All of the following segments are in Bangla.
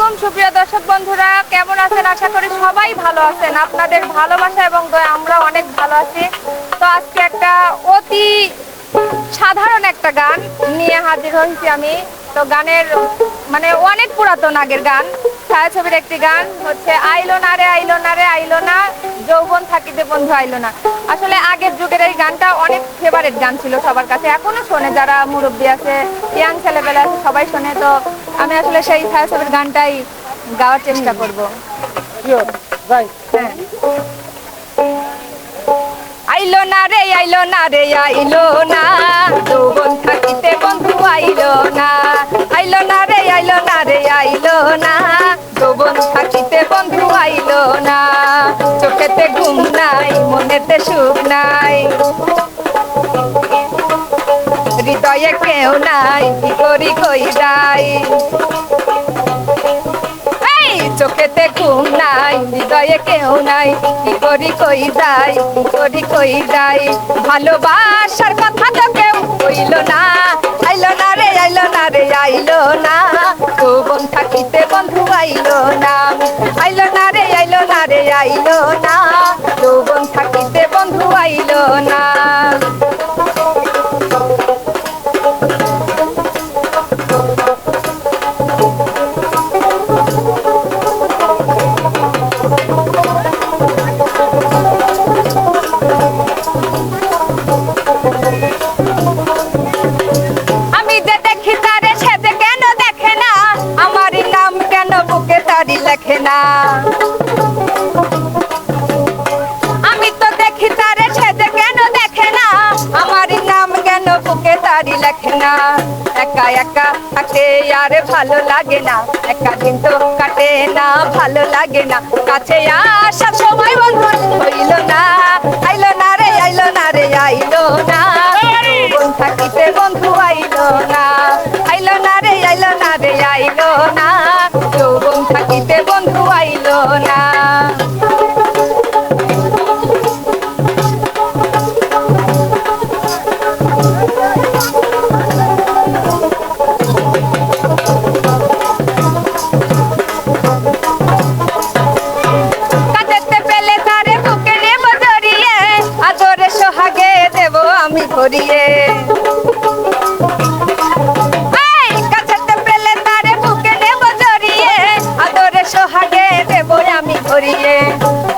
আলাইকুম, সুপ্রিয় দর্শক বন্ধুরা, কেমন আছেন? আশা করি সবাই ভালো আছেন। আপনাদের ভালোবাসা এবং আমরা অনেক ভালো আছি। তো আজকে একটা অতি সাধারণ একটা গান নিয়ে হাজির হয়েছি আমি। তো গানের মানে অনেক পুরাতন আগের গান। ছায়াছবির একটি গান হচ্ছে, আইলো না রে, আইলো না রে, আইলো না, যৌবন থাকিতে বন্ধু, আইলো না। আসলে আগের যুগের এই গানটা অনেক ফেভারিট গান ছিল সবার কাছে। এখনও শোনে যারা মুরব্বী আছে ইয়াং ছেলেবেলা আছে, সবাই শোনে। তো আমি আসলে সেই ছায়াছবির গানটাই গাওয়ার চেষ্টা করব। হ্যাঁ। আইলো না রে আইলো না রে আইলো না। যৌবন থাকিতে বন্ধু আইলো না। আইলো না রে আইলো না রে আইলো না। যৌবন থাকিতে বন্ধু আইলো না। চোখেতে ঘুম নাই মনেতে সুখ নাই। হৃদয়ে কেউ নাই কি করি কই যাই এই, চোখেতে ঘুম নাই, হৃদয়ে কেউ নাই, কি করি কই যাই, কি করি কই যাই। ভালোবাসার কথা তো কেউ কইল না, আইলো না রে, আইলো না রে, আইলো না। যৌবন থাকিতে বন্ধু আইলো না আইলো না রে, আইলো না রে, আইলো না। লেখে না। আমি তো দেখি তারে সে কেন দেখে না। আমার নাম কেন বুকে তারি লেখে না। একা একা থাকতে আর ভালো লাগে না। একা দিন তো কাটে না, ভালো লাগে না। কাছে আসার সময় বন্ধু হইল না। আইলো না রে, আইলো না রে, আইলো না। থাকিতে বন্ধু আইলো না। আইলো না রে, আইলো না রে, আইলো না।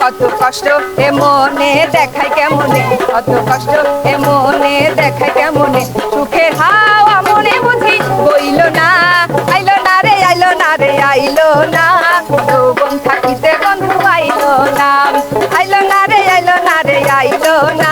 কত কষ্ট এ মনে দেখাই কেমনে, কত কষ্ট এ মনে দেখাই কেমনে। হাওয়া মনে বুঝি বইল না, আইলো না রে, আইলো না রে, আইলো না। থাকিতে বন্ধু আইলো না আইলো না রে, আইলো না রে, আইলো না।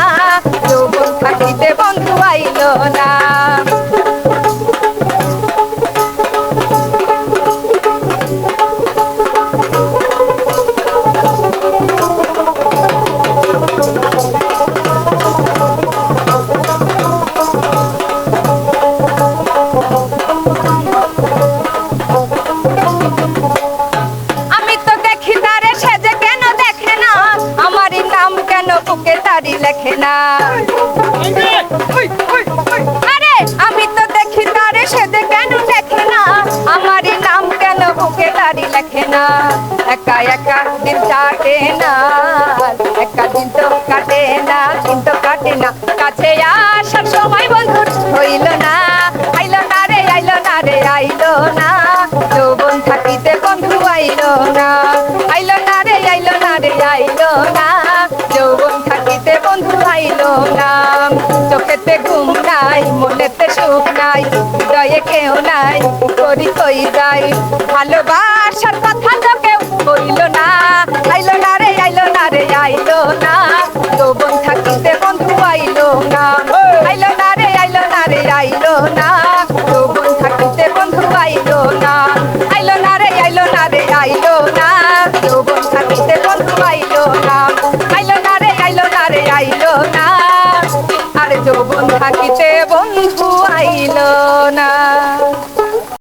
লেখে আমি তো দেখি তারে সে কেন দেখে না? আমার নাম কেন বুকে তারি লেখে না? একা একা দিন কাটে না, একা দিন তো কাটে না। রং চোখেতে ঘুম নাই, মনেতে সুখ নাই, হৃদয়ে কেউ নাই, করি কই যাই। ভালোবাসার কথা তো কেউ বলিল না, আইলো না রে, আইলো না রে, আইলো না। গোবন থাকিতে বন্ধু আইলো না আইলো না রে, আইলো না রে, আইলো না।